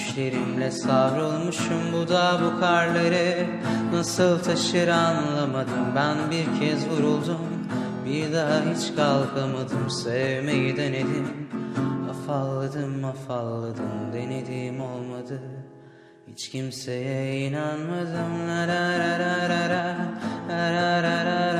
Düşlerimle savrulmuşum bu da bu karları Nasıl taşır anlamadım. Ben bir kez vuruldum. Bir daha hiç kalkamadım. Sevmeyi denedim. Afalladım afalladım denedim olmadı. Hiç kimseye inanmadım. La la la la. La la la la la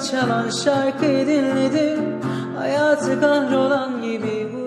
çalan şarkıyı dinledim. Hayatı kahrolan gibi